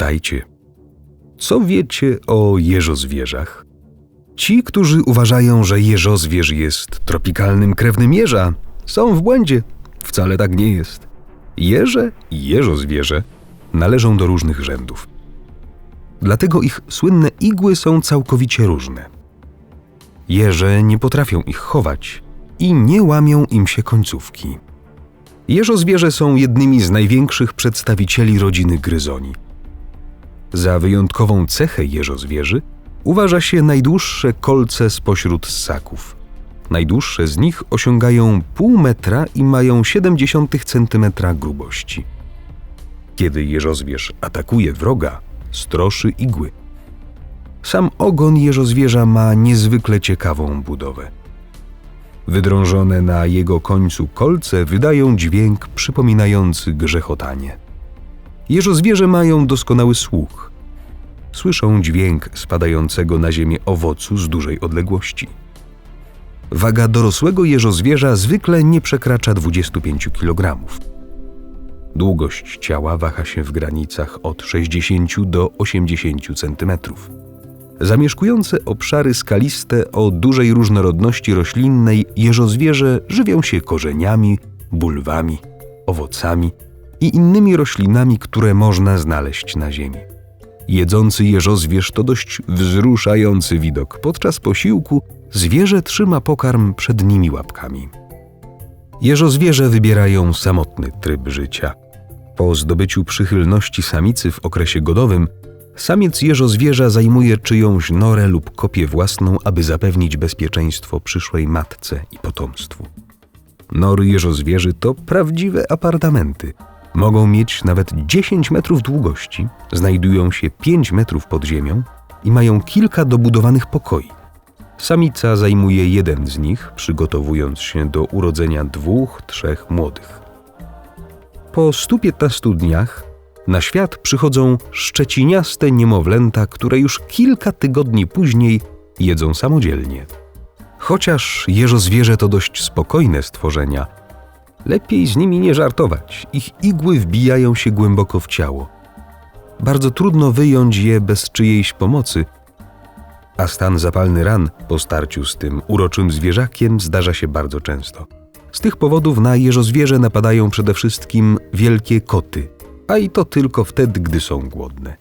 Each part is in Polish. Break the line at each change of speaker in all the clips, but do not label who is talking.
Witajcie. Co wiecie o jeżozwierzach? Ci, którzy uważają, że jeżozwierz jest tropikalnym krewnym jeża, są w błędzie. Wcale tak nie jest. Jeże i jeżozwierzę należą do różnych rzędów. Dlatego ich słynne igły są całkowicie różne. Jeże nie potrafią ich chować i nie łamią im się końcówki. Jeżozwierze są jednymi z największych przedstawicieli rodziny gryzoni. Za wyjątkową cechę jeżozwierzy uważa się najdłuższe kolce spośród ssaków. Najdłuższe z nich osiągają pół metra i mają 70 centymetra grubości. Kiedy jeżozwierz atakuje wroga, stroszy igły. Sam ogon jeżozwierza ma niezwykle ciekawą budowę. Wydrążone na jego końcu kolce wydają dźwięk przypominający grzechotanie. Jeżozwierze mają doskonały słuch. Słyszą dźwięk spadającego na ziemię owocu z dużej odległości. Waga dorosłego jeżozwierza zwykle nie przekracza 25 kg. Długość ciała waha się w granicach od 60 do 80 cm. Zamieszkujące obszary skaliste o dużej różnorodności roślinnej jeżozwierze żywią się korzeniami, bulwami, owocami i innymi roślinami, które można znaleźć na ziemi. Jedzący jeżozwierz to dość wzruszający widok. Podczas posiłku zwierzę trzyma pokarm przednimi łapkami. Jeżozwierze wybierają samotny tryb życia. Po zdobyciu przychylności samicy w okresie godowym, samiec jeżozwierza zajmuje czyjąś norę lub kopię własną, aby zapewnić bezpieczeństwo przyszłej matce i potomstwu. Nory jeżozwierzy to prawdziwe apartamenty. Mogą mieć nawet 10 metrów długości, znajdują się 5 metrów pod ziemią i mają kilka dobudowanych pokoi. Samica zajmuje jeden z nich, przygotowując się do urodzenia dwóch, trzech młodych. Po 115 dniach na świat przychodzą szczeciniaste niemowlęta, które już kilka tygodni później jedzą samodzielnie. Chociaż jeżozwierzę to dość spokojne stworzenia, lepiej z nimi nie żartować. Ich igły wbijają się głęboko w ciało. Bardzo trudno wyjąć je bez czyjejś pomocy, a stan zapalny ran po starciu z tym uroczym zwierzakiem zdarza się bardzo często. Z tych powodów na jeżozwierzę napadają przede wszystkim wielkie koty, a i to tylko wtedy, gdy są głodne.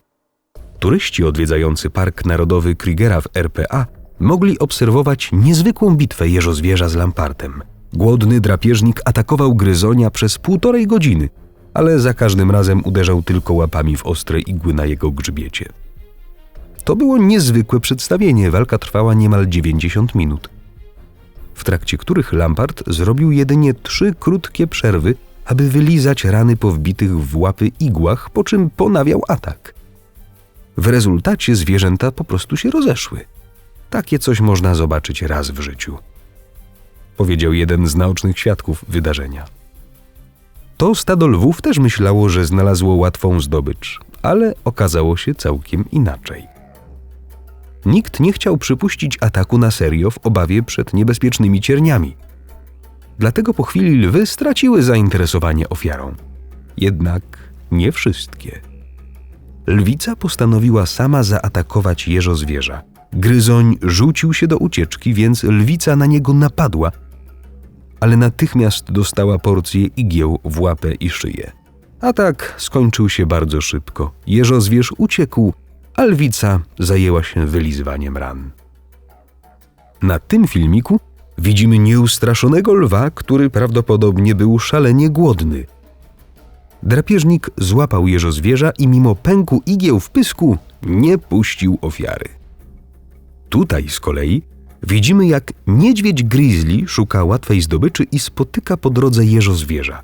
Turyści odwiedzający Park Narodowy Krigera w RPA mogli obserwować niezwykłą bitwę jeżozwierza z lampartem. Głodny drapieżnik atakował gryzonia przez półtorej godziny, ale za każdym razem uderzał tylko łapami w ostre igły na jego grzbiecie. To było niezwykłe przedstawienie, walka trwała niemal 90 minut w trakcie których Lampard zrobił jedynie trzy krótkie przerwy, aby wylizać rany po wbitych w łapy igłach, po czym ponawiał atak. W rezultacie zwierzęta po prostu się rozeszły. Takie coś można zobaczyć raz w życiu. Powiedział jeden z naocznych świadków wydarzenia. To stado lwów też myślało, że znalazło łatwą zdobycz, ale okazało się całkiem inaczej. Nikt nie chciał przypuścić ataku na serio w obawie przed niebezpiecznymi cierniami. Dlatego po chwili lwy straciły zainteresowanie ofiarą. Jednak nie wszystkie. Lwica postanowiła sama zaatakować jeżo zwierza. Gryzoń rzucił się do ucieczki, więc lwica na niego napadła, ale natychmiast dostała porcję igieł w łapę i szyję. Atak skończył się bardzo szybko. Jeżozwierz uciekł, a lwica zajęła się wylizywaniem ran. Na tym filmiku widzimy nieustraszonego lwa, który prawdopodobnie był szalenie głodny. Drapieżnik złapał jeżozwierza i mimo pęku igieł w pysku nie puścił ofiary. Tutaj z kolei widzimy, jak niedźwiedź grizzly szuka łatwej zdobyczy i spotyka po drodze jeżozwierza.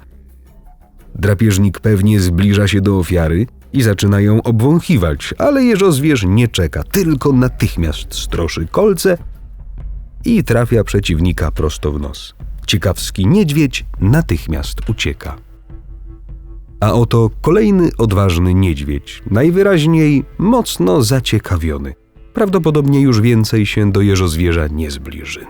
Drapieżnik pewnie zbliża się do ofiary i zaczyna ją obwąchiwać, ale jeżozwierz nie czeka, tylko natychmiast stroszy kolce i trafia przeciwnika prosto w nos. Ciekawski niedźwiedź natychmiast ucieka. A oto kolejny odważny niedźwiedź, najwyraźniej mocno zaciekawiony. Prawdopodobnie już więcej się do jeżozwierza nie zbliży.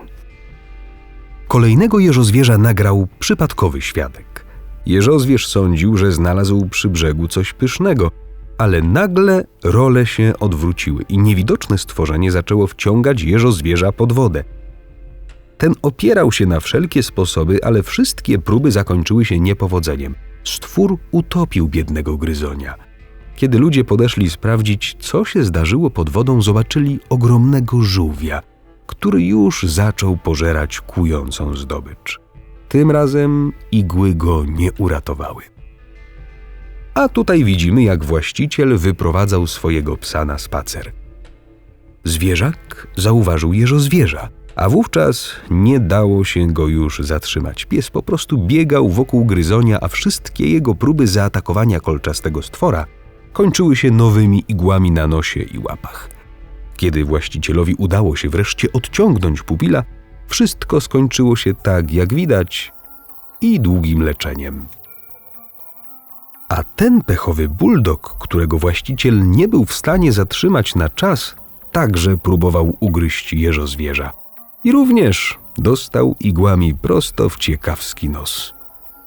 Kolejnego jeżozwierza nagrał przypadkowy świadek. Jeżozwierz sądził, że znalazł przy brzegu coś pysznego, ale nagle role się odwróciły i niewidoczne stworzenie zaczęło wciągać jeżo zwierza pod wodę. Ten opierał się na wszelkie sposoby, ale wszystkie próby zakończyły się niepowodzeniem. Stwór utopił biednego gryzonia. Kiedy ludzie podeszli sprawdzić, co się zdarzyło pod wodą, zobaczyli ogromnego żółwia, który już zaczął pożerać kującą zdobycz. Tym razem igły go nie uratowały. A tutaj widzimy, jak właściciel wyprowadzał swojego psa na spacer. Zwierzak zauważył jeżo zwierza, a wówczas nie dało się go już zatrzymać. Pies po prostu biegał wokół gryzonia, a wszystkie jego próby zaatakowania kolczastego stwora kończyły się nowymi igłami na nosie i łapach. Kiedy właścicielowi udało się wreszcie odciągnąć pupila, wszystko skończyło się tak, jak widać, i długim leczeniem. A ten pechowy buldog, którego właściciel nie był w stanie zatrzymać na czas, także próbował ugryźć jeżo zwierza. I również dostał igłami prosto w ciekawski nos.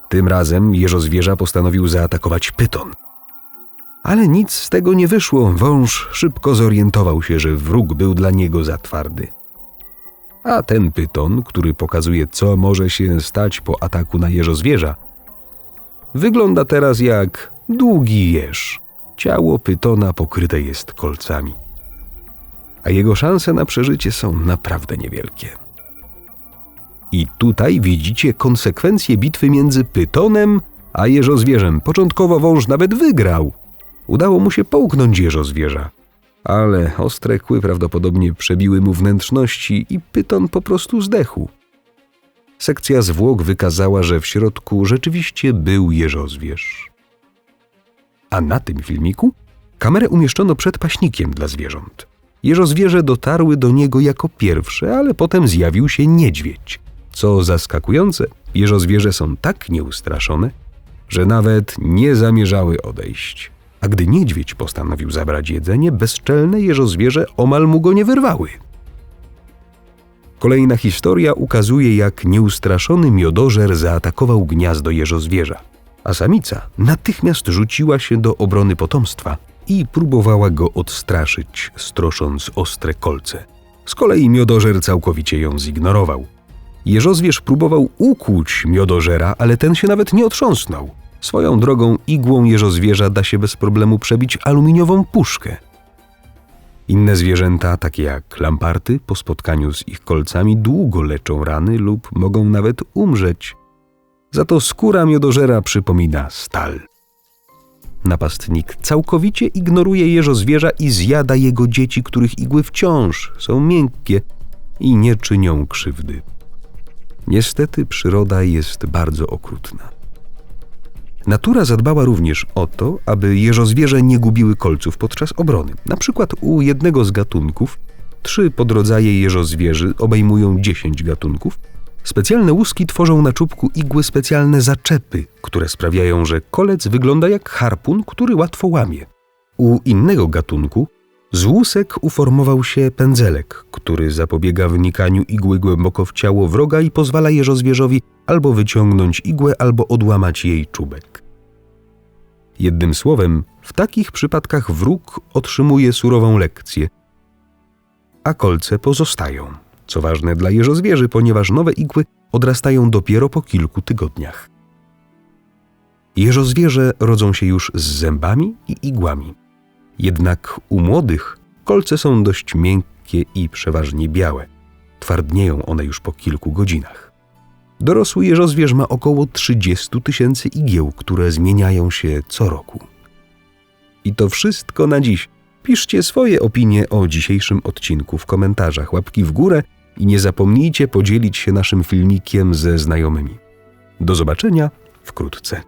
Tym razem jeżo zwierza postanowił zaatakować pyton. Ale nic z tego nie wyszło. Wąż szybko zorientował się, że wróg był dla niego za twardy. A ten pyton, który pokazuje, co może się stać po ataku na jeżo zwierza, wygląda teraz jak długi jeż. Ciało pytona pokryte jest kolcami. A jego szanse na przeżycie są naprawdę niewielkie. I tutaj widzicie konsekwencje bitwy między pytonem a jeżozwierzem. Początkowo wąż nawet wygrał. Udało mu się połknąć jeżozwierza. Ale ostre kły prawdopodobnie przebiły mu wnętrzności i pyton po prostu zdechł. Sekcja zwłok wykazała, że w środku rzeczywiście był jeżozwierz. A na tym filmiku kamerę umieszczono przed paśnikiem dla zwierząt. Jeżozwierze dotarły do niego jako pierwsze, ale potem zjawił się niedźwiedź. Co zaskakujące, jeżozwierze są tak nieustraszone, że nawet nie zamierzały odejść. A gdy niedźwiedź postanowił zabrać jedzenie, bezczelne jeżozwierze omal mu go nie wyrwały. Kolejna historia ukazuje, jak nieustraszony miodożer zaatakował gniazdo jeżozwierza, a samica natychmiast rzuciła się do obrony potomstwa i próbowała go odstraszyć, strosząc ostre kolce. Z kolei miodożer całkowicie ją zignorował. Jeżozwierz próbował ukłuć miodożera, ale ten się nawet nie otrząsnął. Swoją drogą igłą jeżozwierza da się bez problemu przebić aluminiową puszkę. Inne zwierzęta, takie jak lamparty, po spotkaniu z ich kolcami długo leczą rany lub mogą nawet umrzeć. Za to skóra miodożera przypomina stal. Napastnik całkowicie ignoruje jeżo zwierza i zjada jego dzieci, których igły wciąż są miękkie i nie czynią krzywdy. Niestety przyroda jest bardzo okrutna. Natura zadbała również o to, aby jeżozwierze nie gubiły kolców podczas obrony. Na przykład u jednego z gatunków, trzy podrodzaje jeżozwierzy obejmują dziesięć gatunków, specjalne łuski tworzą na czubku igły specjalne zaczepy, które sprawiają, że kolec wygląda jak harpun, który łatwo łamie. U innego gatunku z łusek uformował się pędzelek, który zapobiega wnikaniu igły głęboko w ciało wroga i pozwala jeżozwierzowi albo wyciągnąć igłę, albo odłamać jej czubek. Jednym słowem, w takich przypadkach wróg otrzymuje surową lekcję, a kolce pozostają, co ważne dla jeżozwierzy, ponieważ nowe igły odrastają dopiero po kilku tygodniach. Jeżozwierze rodzą się już z zębami i igłami. Jednak u młodych kolce są dość miękkie i przeważnie białe. Twardnieją one już po kilku godzinach. Dorosły jeżozwierz ma około 30 tysięcy igieł, które zmieniają się co roku. I to wszystko na dziś. Piszcie swoje opinie o dzisiejszym odcinku w komentarzach, łapki w górę i nie zapomnijcie podzielić się naszym filmikiem ze znajomymi. Do zobaczenia wkrótce.